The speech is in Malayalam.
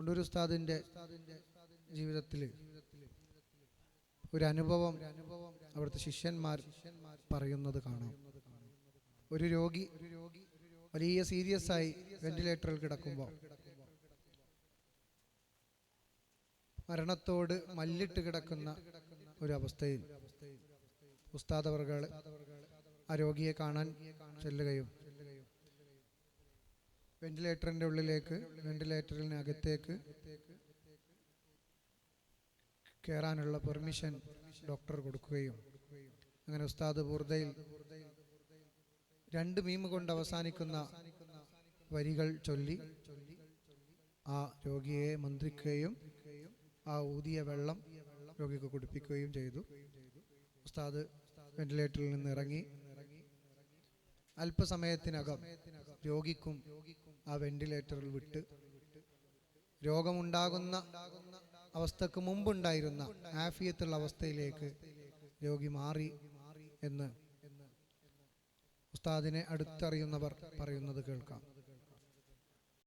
കൊണ്ടൂർ ഉസ്താദിന്റെ ജീവിതത്തിൽ ഒരു അനുഭവം അവിടുത്തെ ശിഷ്യന്മാർ പറയുന്നത് കാണാം. ഒരു രോഗി വലിയ സീരിയസ് ആയി വെന്റിലേറ്ററിൽ കിടക്കുമ്പോൾ മരണത്തോട് മല്ലിട്ട് കിടക്കുന്ന ഒരു അവസ്ഥയിൽ ഉസ്താദ് അവർകൾ ആ രോഗിയെ കാണാൻ ചെല്ലുകയും വെന്റിലേറ്ററിന്റെ ഉള്ളിലേക്ക് വെന്റിലേറ്ററിനകത്തേക്ക് കയറാനുള്ള പെർമിഷൻ ഡോക്ടർ കൊടുക്കുകയും അങ്ങനെ ഉസ്താദ് ബുർദയിൽ രണ്ട് മീമ് കൊണ്ട് അവസാനിക്കുന്ന വരികൾ ചൊല്ലി ആ രോഗിയെ മന്ത്രിക്കുകയും ആ ഊതിയ വെള്ളം രോഗിക്ക് കുടിപ്പിക്കുകയും ചെയ്തു. ഉസ്താദ് വെന്റിലേറ്ററിൽ നിന്ന് ഇറങ്ങി. അല്പസമയത്തിനകം രോഗിക്കും ആ വെന്റിലേറ്ററിൽ വിട്ട് രോഗമുണ്ടാകുന്ന അവസ്ഥക്ക് മുമ്പുണ്ടായിരുന്ന ആഫിയത്തുള്ള അവസ്ഥയിലേക്ക് രോഗി മാറി എന്ന് ഉസ്താദിനെ അടുത്തറിയുന്നവർ പറയുന്നത് കേൾക്കാം.